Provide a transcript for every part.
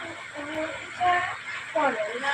我们家放人了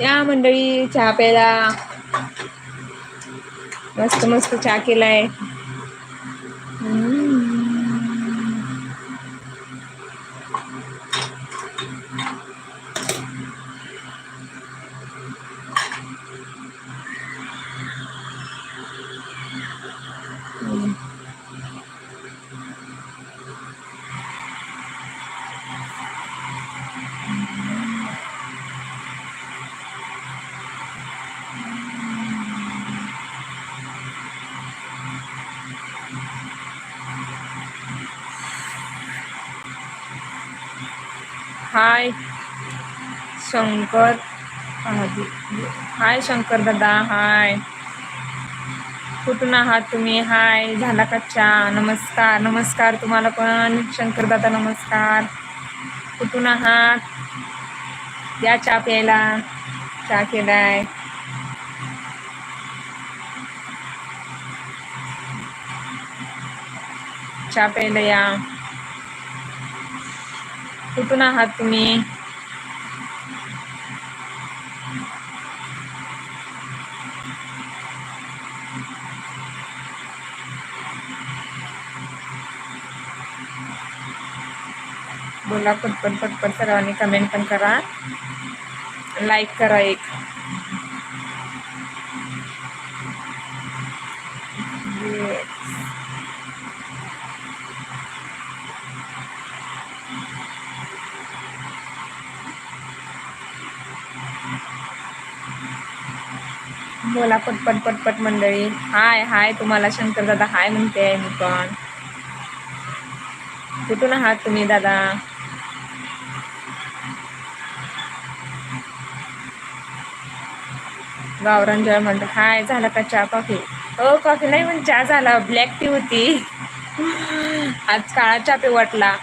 या मंडळी चहा प्यायला. मस्त मस्त चहा केलाय. हाय शंकर. हाय शंकर दादा. हाय. कुठून आहात तुम्ही? हाय झाला का चहा? नमस्कार. नमस्कार तुम्हाला पण. शंकर दादा नमस्कार. कुठून आहात? या चहा प्यायला. चहा केलाय. चहा प्यायला या. कुठून आहात तुम्ही? बोला पटपट पटपट सर्वांनी कमेंट पण करा. लाईक करा एक. बोला पटपट पटपट मंडळी. हाय हाय तुम्हाला शंकर दादा हाय म्हणते आहे मी पण. कुठून आहात तुम्ही दादा? गावरान जय म्हणतो. हाय झाला का चहा कॉफी? हो कॉफी नाही पण चहा झाला. ब्लॅक टी होती. आज काळा चहा पे वाटला.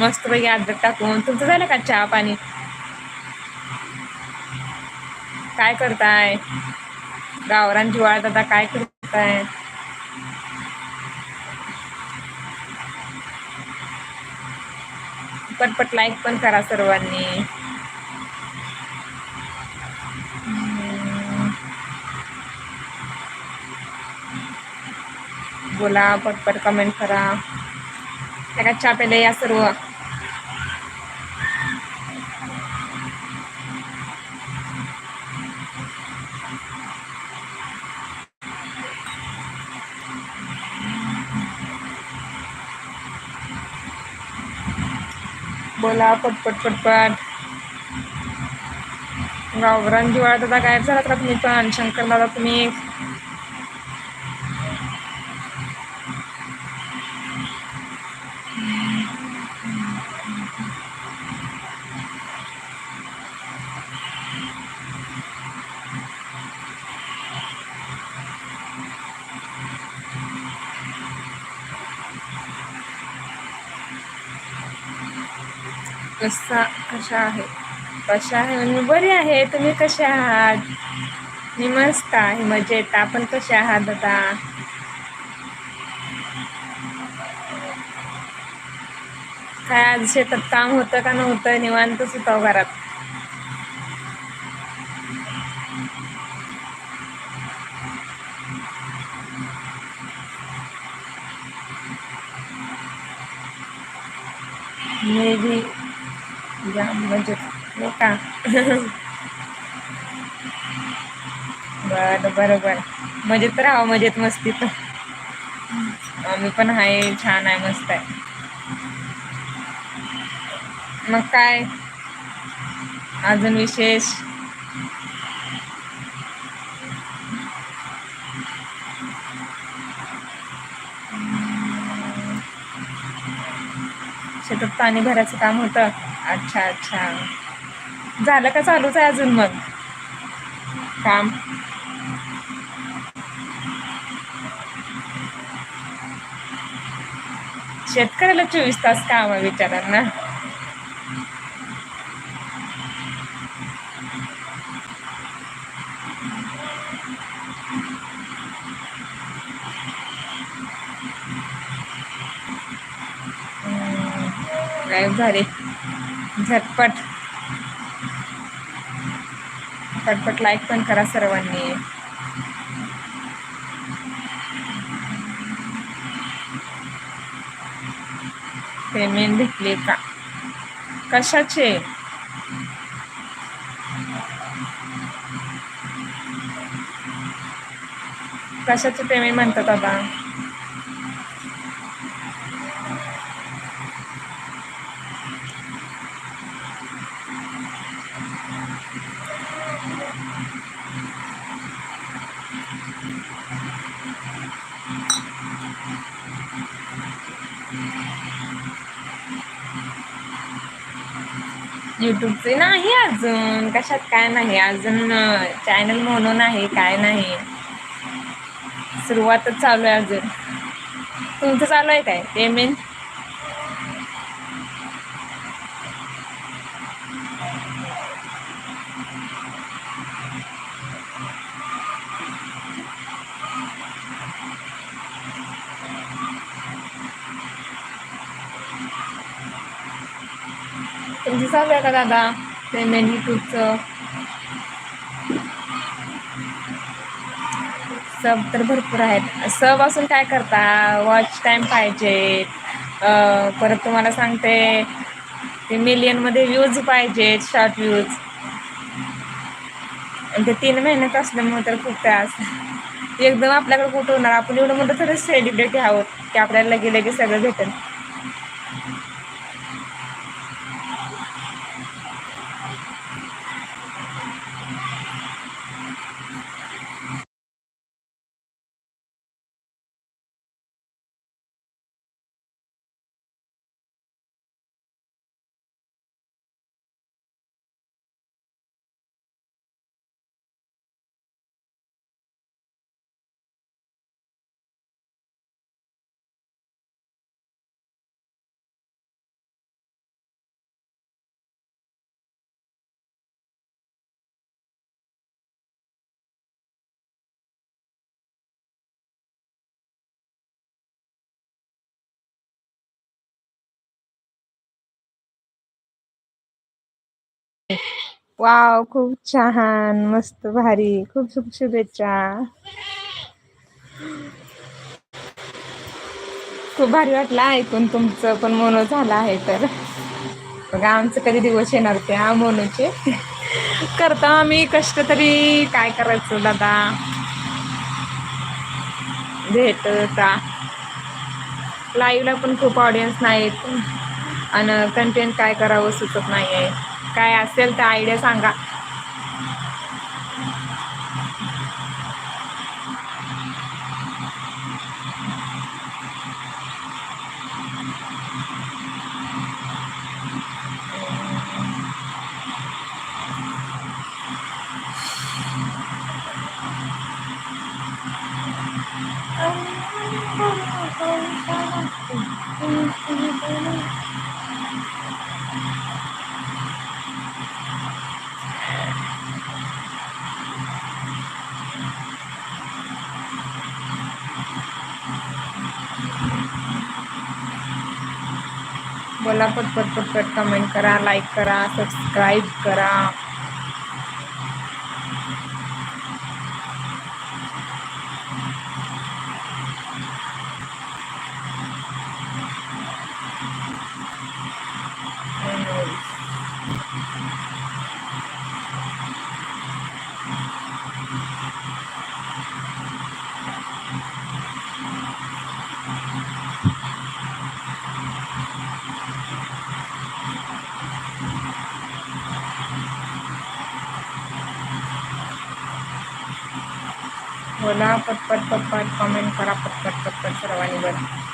मस्तपैकी अद्रक टाकून. तुमचं झालं का चहा पाणी? काय करताय? गावरान जिवाळा दादा काय करताय? पटपट लाईक पण करा सर्वांनी. बोला पटपट कमेंट करा. त्या का चहा प्यायला या सर्व. चला पटपट पटपट गावरान जिवाळा दादा गायब झाला का तुम्ही पण? शंकर दादा तुम्ही? कसा कशा आहे? कशा आहे? मी बरी आहे. तुम्ही कसे आहात? मी मस्त आहे मजेत. आपण कसे आहात आता? काय आज शेतात काम होतं का नव्हतं? निवांतच होतं घरात मे बी जाम मजेत हो का बर बरोबर. मजेत राहा मजेत मस्तीत आम्ही पण आहे छान आहे मस्त आहे मग काय? अजून विशेष? शेतात पाणी भरायचं काम होतं? अच्छा अच्छा. झालं का चालूच आहे अजून मग? काम? शेतकऱ्याला चोवीस तास काम आहे विचारांना. गायब झाले. झटपट. पटपट लाईक पण करा सर्वांनी. पेमेंट भेटले का? कशाचे? कशाचे पेमेंट म्हणतात आता युट्यूबचे नाही अजून. कशात काय नाही. अजून चॅनल म्हणून आहे काय नाही. सुरुवातच चालू आहे अजून. तुमचं चालू आहे काय? पेमेंट तुमचं चालू आहे का दादा? पेमेंट युट्यूबचं सब तर भरपूर आहेत. सब असून काय करता? वॉच टाईम पाहिजे. परत तुम्हाला सांगते ते मिलियनमध्ये व्ह्यूज पाहिजेत शॉर्ट व्ह्यूज आणि ते तीन महिन्यात असल्यामुळे तर खूप त्रास. एकदम आपल्याकडे कुठं होणार? आपण एवढं मोठं थोडं सेलिब्रिटी आहोत की आपल्याला लगे लगेच सगळं भेटेल. वाव खूप छान. मस्त भारी. खूप खूप शुभेच्छा. खूप भारी वाटलं ऐकून तुमचं पण मोनो झालं आहे तर. बघा आमचं कधी दिवस येणार त्या मोनोचे. करता आम्ही कष्ट तरी. काय करायचं दादा? भेटता. लाईव्हला पण खूप ऑडियन्स नाहीत. आणि कंटेंट काय करावं सुचत नाही आहे काय असेल तर आयडिया सांगा. बोला पटपट पटपट कमेंट करा लाईक करा सबस्क्राईब करा. बोला पटपट पटपट कमेंट करा पटपट पटपट सर्वांनी बरं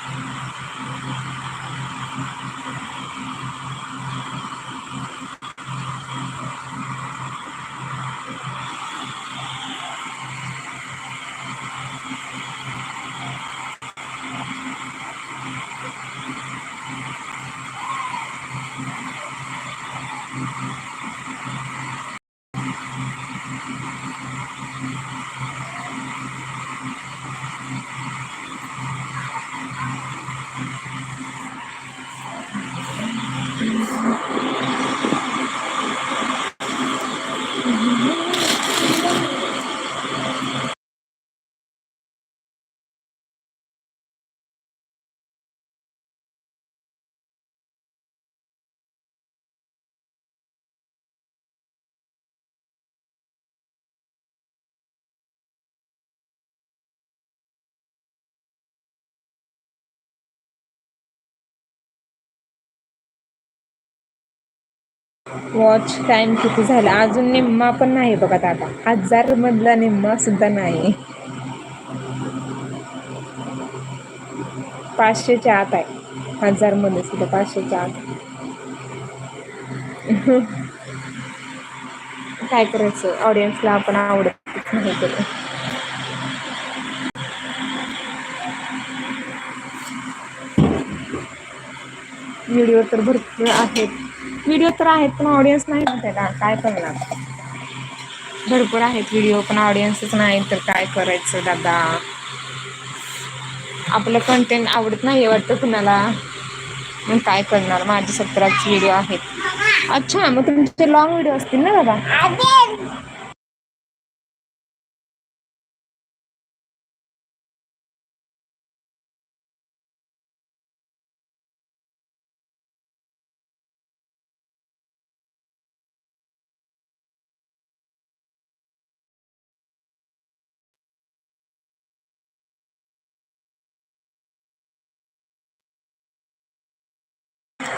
वॉच टाइम किती झाला? अजून निम्मा पण नाही बघा दादा हजार मधला निम्मा सुद्धा नाही. पाचशेच्या आत आहे. हजारमध्ये सुद्धा पाचशेच्या आत. काय करायचं? ऑडियन्सला आपण आवडत नाही केलं व्हिडिओ तर भरपूर आहेत. व्हिडिओ तर आहेत पण ऑडियन्स नाही ना त्याला काय करणार? भरपूर आहेत व्हिडिओ पण ऑडियन्सच नाही तर काय करायचं दादा? आपलं कंटेंट आवडत नाही वाटतं कुणाला. मग काय करणार? माझे सतराचे व्हिडिओ आहेत. अच्छा मग तुमचे लॉंग व्हिडिओ असतील ना दादा?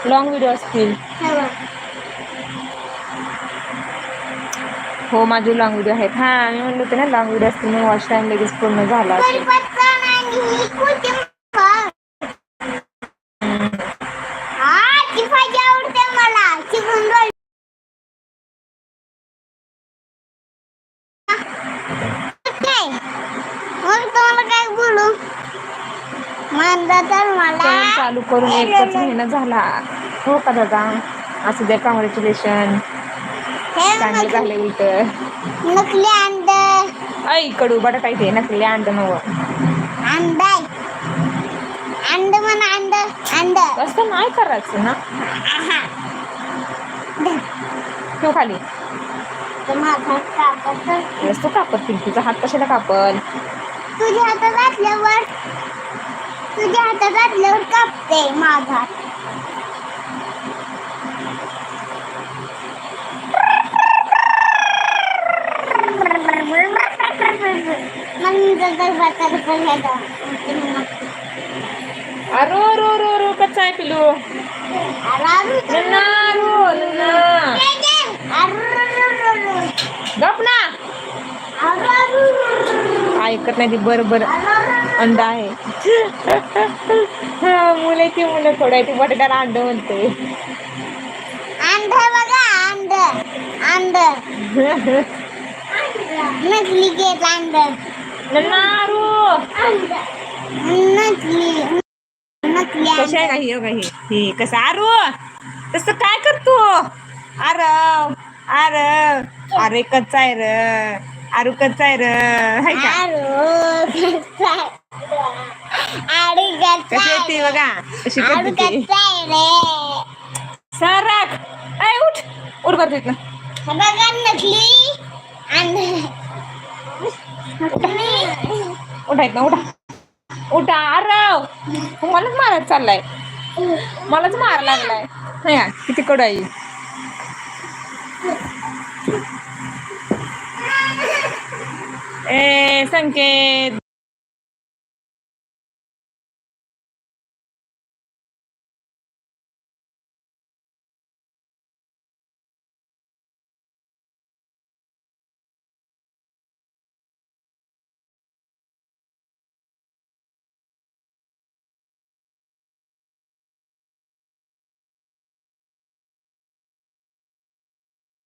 लॉंग व्हिडिओ असतील. हो माझे लॉंग व्हिडिओ आहेत. हा मी म्हणलं होते ना लॉंग व्हिडिओ असतील मग वॉच लगेच पूर्ण झाला असेल. चालू करून एकच महिना झाला. हो का दादा? असू द्या कॉंग्रॅच्युलेशन चांगलं झाले उलट नकली अंड. ऐ कडू बटाटा इथे नकली अंड नव. अंड अंड म्हण अंड अंड. तसं नाही करायचं ना. ठेव खाली. तू कापत पिंकीचा हात कशाला कापल? तुझ्या हातात असल्यावर तुझ्या हातात असल्यावर कापते माझा. अरो रो रो रो कच्चा आहे पिलू नन्ना रो नन्ना. गप ना. ऐकत नाही ती बरं बरं. अंडा आहे. हा, मुलं ती मुलं थोडं आहे ती बटाट्याला अंड म्हणते. अंड बघा अंड नकली नकली कशी आहे ही हो ही ही कसं? आरू तसं काय करतो अर अर अरे कच्चा आहे र. आरू कच्चा आहे र. हाय का? कशी बघा? कशी करते सरक. ऐ उठ. उठ बरं तिथनं उठा उठा. आरव मलाच मारत चाललाय. मलाच मारा लागलाय. नाही किती कडू आई ए संकेत.